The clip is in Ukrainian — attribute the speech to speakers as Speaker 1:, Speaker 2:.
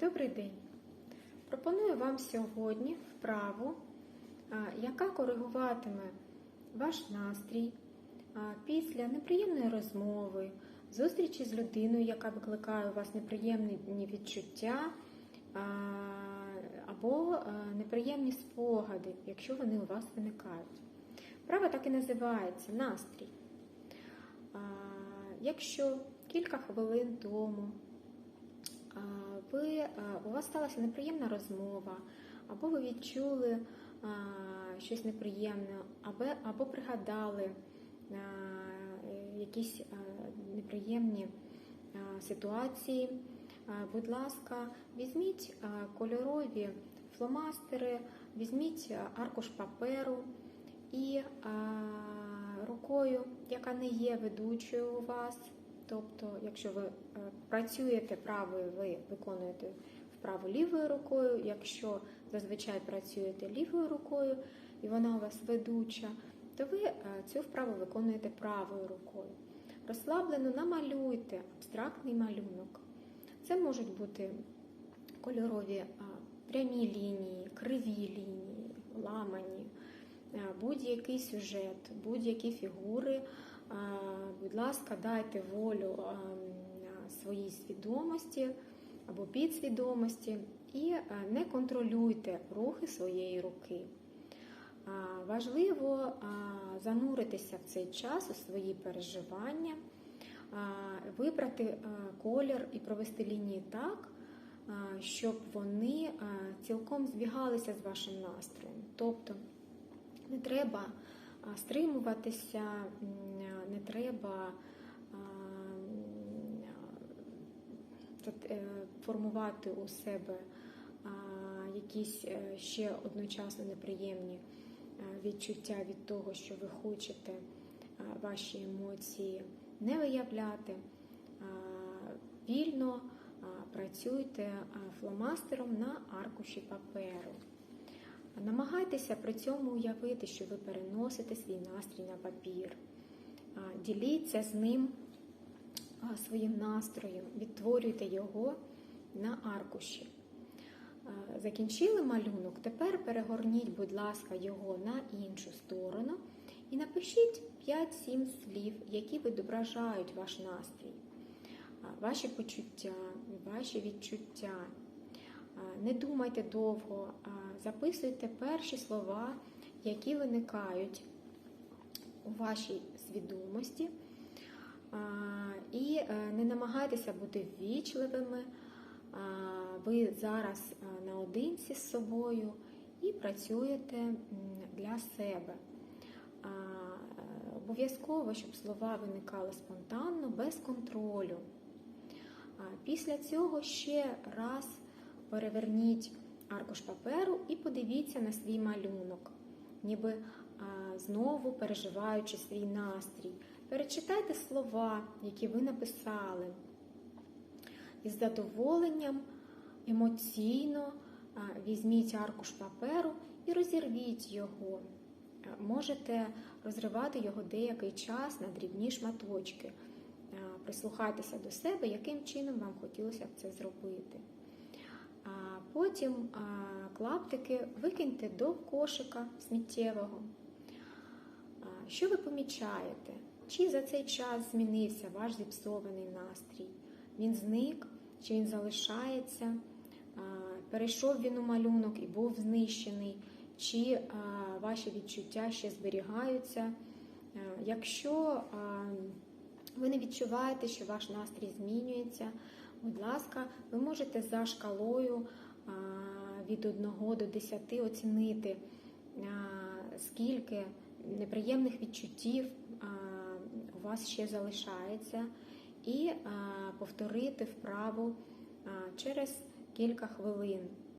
Speaker 1: Добрий день! Пропоную вам сьогодні вправу, яка коригуватиме ваш настрій після неприємної розмови, зустрічі з людиною, яка викликає у вас неприємні відчуття або неприємні спогади, якщо вони у вас виникають. Вправа так і називається настрій. Якщо кілька хвилин тому ви, у вас сталася неприємна розмова, або ви відчули щось неприємне, або, або пригадали якісь неприємні ситуації, будь ласка, візьміть кольорові фломастери, візьміть аркуш паперу і рукою, яка не є ведучою у вас. Тобто, якщо ви е, працюєте правою, ви виконуєте вправу лівою рукою, якщо зазвичай працюєте лівою рукою і вона у вас ведуча, то ви е, цю вправу виконуєте правою рукою. Розслаблено намалюйте абстрактний малюнок. Це можуть бути кольорові е, прямі лінії, криві лінії, ламані, будь-який сюжет, будь-які фігури. Будь ласка, дайте волю своїй свідомості або підсвідомості і не контролюйте рухи своєї руки. Важливо зануритися в цей час у свої переживання, вибрати колір і провести лінії так, щоб вони цілком збігалися з вашим настроєм. Тобто не треба стримуватися, не треба е, формувати у себе якісь е, ще одночасно неприємні е, відчуття від того, що ви хочете ваші емоції не виявляти. Вільно працюйте фломастером на аркуші паперу. Намагайтеся при цьому уявити, що ви переносите свій настрій на папір. Діліться з ним своїм настроєм, відтворюйте його на аркуші. Закінчили малюнок, тепер перегорніть, будь ласка, його на іншу сторону і напишіть 5-7 слів, які відображають ваш настрій, ваші почуття, ваші відчуття. Не думайте довго, записуйте перші слова, які виникають у вашій свідомості. І е, не намагайтеся бути ввічливими. Ви зараз е, наодинці з собою і працюєте для себе. Обов'язково, щоб слова виникали спонтанно, без контролю. Після цього ще раз переверніть аркуш паперу і подивіться на свій малюнок, ніби а, знову переживаючи свій настрій. Перечитайте слова, які ви написали. Із задоволенням емоційно а, візьміть аркуш паперу і розірвіть його. Можете розривати його деякий час на дрібні шматочки. Прислухайтеся до себе, яким чином вам хотілося б це зробити. Потім клаптики викиньте до кошика сміттєвого. Що ви помічаєте? Чи за цей час змінився ваш зіпсований настрій? Він зник, чи він залишається? Перейшов він у малюнок і був знищений, чи ваші відчуття ще зберігаються? Якщо ви не відчуваєте, що ваш настрій змінюється, будь ласка, ви можете за шкалою від 1 до 10 оцінити, скільки неприємних відчуттів у вас ще залишається, і повторити вправу через кілька хвилин.